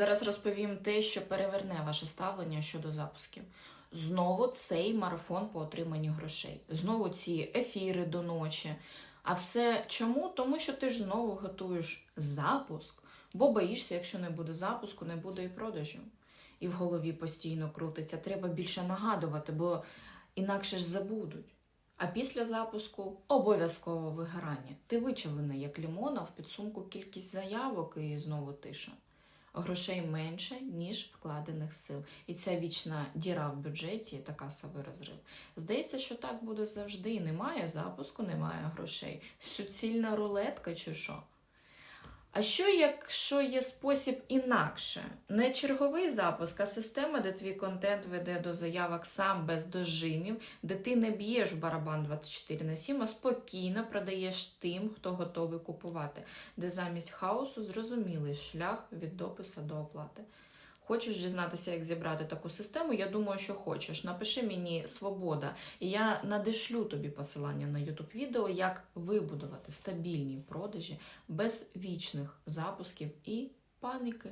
Зараз розповім те, що переверне ваше ставлення щодо запусків. Знову цей марафон по отриманню грошей. Знову ці ефіри до ночі. А все чому? Тому що ти ж знову готуєш запуск, бо боїшся, якщо не буде запуску, не буде і продажів. І в голові постійно крутиться. Треба більше нагадувати, бо інакше ж забудуть. А після запуску обов'язково вигорання. Ти вичавлений як лімона, в підсумку кількість заявок і знову тиша. Грошей менше, ніж вкладених сил. І ця вічна діра в бюджеті та касовий розрив. Здається, що так буде завжди. Немає запуску, немає грошей. Суцільна рулетка чи що? А що, якщо є спосіб інакше? Не черговий запуск, а система, де твій контент веде до заявок сам без дожимів, де ти не б'єш барабан 24 на 7, а спокійно продаєш тим, хто готовий купувати, де замість хаосу зрозумілий шлях від допису до оплати. Хочеш дізнатися, як зібрати таку систему? Я думаю, що хочеш. Напиши мені свобода, і я надішлю тобі посилання на YouTube відео, як вибудувати стабільні продажі без вічних запусків і паніки.